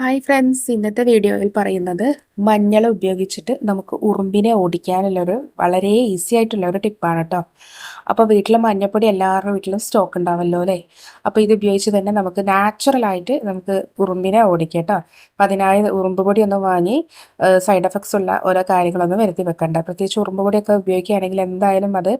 Hi friends ഇന്നത്തെ വീഡിയോയിൽ പറയുന്നത് മഞ്ഞൾ ഉപയോഗിച്ചിട്ട് നമുക്ക് ഉറുമ്പിനെ ഓടിക്കാനുള്ളൊരു വളരെ ഈസി ആയിട്ടുള്ള ഒരു ടിപ്പാണ് കേട്ടോ അപ്പോൾ വീട്ടിൽ മഞ്ഞൾപ്പൊടി എല്ലാവരുടെ വീട്ടിലും സ്റ്റോക്ക് ഉണ്ടാവല്ലോ അല്ലേ? അപ്പോൾ ഇത് ഉപയോഗിച്ച് തന്നെ നമുക്ക് നാച്ചുറലായിട്ട് നമുക്ക് ഉറുമ്പിനെ ഓടിക്കാം കേട്ടോ അപ്പം അതിനായി ഉറുമ്പ് പൊടി ഒന്നും വാങ്ങി സൈഡ് എഫക്ട്സ് ഉള്ള ഓരോ കാര്യങ്ങളൊന്നും വരുത്തി വെക്കണ്ട. പ്രത്യേകിച്ച് ഉറുമ്പ് പൊടിയൊക്കെ ഉപയോഗിക്കുകയാണെങ്കിൽ എന്തായാലും അത്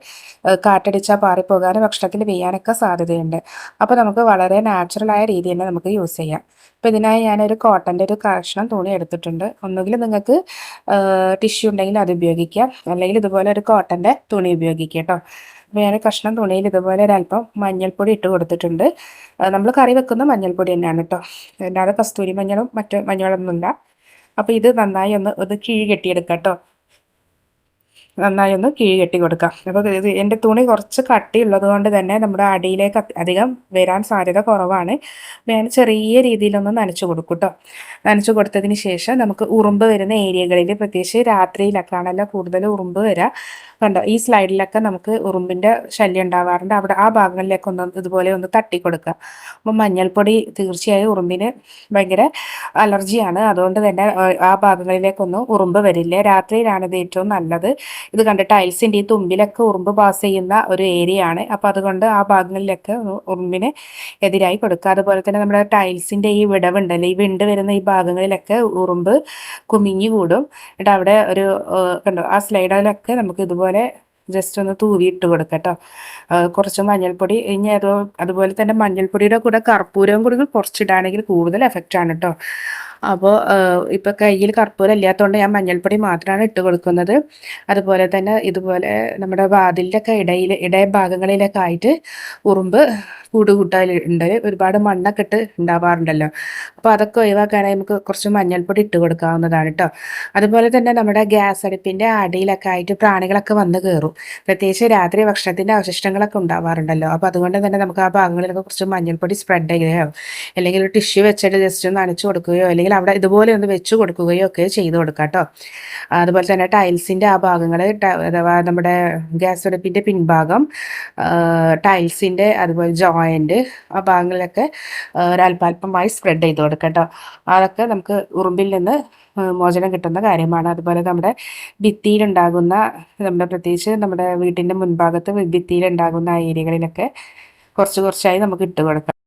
കാറ്റടിച്ചാൽ പാറിപ്പോകാനും ഭക്ഷണത്തിൽ പെയ്യാനൊക്കെ സാധ്യതയുണ്ട്. അപ്പോൾ നമുക്ക് വളരെ നാച്ചുറലായ രീതിയിൽ തന്നെ നമുക്ക് യൂസ് ചെയ്യാം. അപ്പോൾ ഇതിനായി ഞാനൊരു കോട്ടന്റെ ഒരു കാഷ്ണം തുണി എടുത്തിട്ടുണ്ട്. ഒന്നുകിൽ നിങ്ങൾക്ക് ടിഷ്യൂ ഉണ്ടെങ്കിൽ അത് ഉപയോഗിക്കാം. അല്ലെങ്കിൽ ഇതുപോലെ ഒരു കോട്ടന്റെ തുണി ഉപയോഗിക്കാം കേട്ടോ. അപ്പോൾ ഞാൻ കഷ്ണം തുണിയിൽ ഇതുപോലെ ഒരല്പം മഞ്ഞൾപ്പൊടി ഇട്ട് കൊടുത്തിട്ടുണ്ട്. നമ്മൾ കറി വെക്കുന്ന മഞ്ഞൾപ്പൊടി തന്നെയാണ് കേട്ടോ. അല്ലാതെ കസ്തൂരി മഞ്ഞളും മറ്റു മഞ്ഞളൊന്നുമില്ല. അപ്പോൾ ഇത് നന്നായി ഒന്ന് ഒന്ന് കിഴി കെട്ടിയെടുക്കാം കേട്ടോ. നന്നായി ഒന്ന് കിഴി കെട്ടി കൊടുക്കാം. അപ്പോൾ ഇത് എന്റെ തുണി കുറച്ച് കട്ടിയുള്ളത് കൊണ്ട് തന്നെ നമ്മുടെ അടിയിലേക്ക് അധികം വരാൻ സാധ്യത കുറവാണ്. ഞാൻ ചെറിയ രീതിയിലൊന്ന് നനച്ചു കൊടുക്കും കേട്ടോ നനച്ചു കൊടുത്തതിന് ശേഷം നമുക്ക് ഉറുമ്പ് വരുന്ന ഏരിയകളിൽ പ്രത്യേകിച്ച് രാത്രിയിലൊക്കെ ആണല്ലോ കൂടുതൽ ഉറുമ്പ് വരാം. കണ്ടോ ഈ സ്ലൈഡിലൊക്കെ നമുക്ക് ഉറുമ്പിന്റെ ശല്യം ഉണ്ടാവാറുണ്ട്. അവിടെ ആ ഭാഗങ്ങളിലേക്ക് ഒന്ന് ഇതുപോലെ ഒന്ന് തട്ടി കൊടുക്കുക അപ്പം മഞ്ഞൾപ്പൊടി തീർച്ചയായും ഉറുമ്പിന് ഭയങ്കര അലർജിയാണ്. അതുകൊണ്ട് തന്നെ ആ ഭാഗങ്ങളിലേക്കൊന്നും ഉറുമ്പ് വരില്ല. രാത്രിയിലാണ് ഇത് ഏറ്റവും നല്ലത്. ഇത് കണ്ട് ടൈൽസിന്റെ ഈ തുമ്പിലൊക്കെ ഉറുമ്പ് പാസ് ചെയ്യുന്ന ഒരു ഏരിയ ആണ് അപ്പോൾ അതുകൊണ്ട് ആ ഭാഗങ്ങളിലൊക്കെ ഉറുമ്പിന് എതിരായി കൊടുക്കുക. അതുപോലെ തന്നെ നമ്മുടെ ടൈൽസിന്റെ ഈ വിടവുണ്ടല്ലോ ഈ വിണ്ട് വരുന്ന ഈ ഭാഗങ്ങളിലൊക്കെ ഉറുമ്പ് കുമിഞ്ഞു കൂടും. എന്നിട്ട് അവിടെ ഒരു കണ്ടോ ആ സ്ലൈഡിലൊക്കെ നമുക്ക് ഇതുപോലെ ജസ്റ്റ് ഒന്ന് തൂവി ഇട്ട് കൊടുക്കുക കേട്ടോ കുറച്ച് മഞ്ഞൾപ്പൊടി ഇനി അതോ അതുപോലെ തന്നെ മഞ്ഞൾപ്പൊടിയുടെ കൂടെ കർപ്പൂരവും കൂടി കുറച്ചിടാണെങ്കിൽ കൂടുതൽ എഫക്റ്റ് ആണ് കേട്ടോ അപ്പോൾ ഇപ്പോൾ കയ്യിൽ കർപ്പൂരം ഇല്ലാത്തതുകൊണ്ട് ഞാൻ മഞ്ഞൾപ്പൊടി മാത്രമാണ് ഇട്ട് കൊടുക്കുന്നത്. അതുപോലെ തന്നെ ഇതുപോലെ നമ്മുടെ വാതിലിന്റെയൊക്കെ ഇടയിൽ ഇടയ ഭാഗങ്ങളിലൊക്കെ ആയിട്ട് ഉറുമ്പ് കൂടുകൂട്ടാലുണ്ട് ഒരുപാട് മണ്ണൊക്കെ ഇട്ട് ഉണ്ടാവാറുണ്ടല്ലോ. അപ്പോൾ അതൊക്കെ ഒഴിവാക്കാനായി നമുക്ക് കുറച്ച് മഞ്ഞൾപ്പൊടി ഇട്ട് കൊടുക്കാവുന്നതാണ് കേട്ടോ അതുപോലെ തന്നെ നമ്മുടെ ഗ്യാസ് അടുപ്പിന്റെ അടിയിലൊക്കെ ആയിട്ട് പ്രാണികളൊക്കെ വന്ന് കയറും പ്രത്യേകിച്ച് രാത്രി ഭക്ഷണത്തിന്റെ അവശിഷ്ടങ്ങളൊക്കെ ഉണ്ടാവാറുണ്ടല്ലോ. അപ്പോൾ അതുകൊണ്ട് തന്നെ നമുക്ക് ആ ഭാഗങ്ങളിലൊക്കെ കുറച്ച് മഞ്ഞൾപ്പൊടി സ്പ്രെഡ് ചെയ്യുകയോ അല്ലെങ്കിൽ ഒരു ടിഷ്യൂ വെച്ചിട്ട് ജസ്റ്റ് ഒന്ന് നനച്ച് കൊടുക്കുകയോ അല്ലെങ്കിൽ അവിടെ ഇതുപോലെ ഒന്ന് വെച്ച് കൊടുക്കുകയോ ഒക്കെ ചെയ്ത് കൊടുക്കാം കേട്ടോ. അതുപോലെ തന്നെ ടൈൽസിന്റെ ആ ഭാഗങ്ങൾ അഥവാ നമ്മുടെ ഗ്യാസ് അടുപ്പിന്റെ പിൻഭാഗം ടൈൽസിന്റെ അതുപോലെ ജോയിന്റ് ആ ഭാഗങ്ങളിലൊക്കെ ഒരല്പാൽപമായി സ്പ്രെഡ് ചെയ്ത് കൊടുക്കുക കേട്ടോ. അതൊക്കെ നമുക്ക് ഉറുമ്പിൽ നിന്ന് മോചനം കിട്ടുന്ന കാര്യമാണ്. അതുപോലെ നമ്മുടെ ഭിത്തിയിലുണ്ടാകുന്ന നമ്മുടെ പ്രത്യേകിച്ച് നമ്മുടെ വീട്ടിന്റെ മുൻഭാഗത്ത് ഭിത്തിയിലുണ്ടാകുന്ന ഏരിയകളിലൊക്കെ കുറച്ച് കുറച്ചായി നമുക്ക് ഇട്ട് കൊടുക്കാം.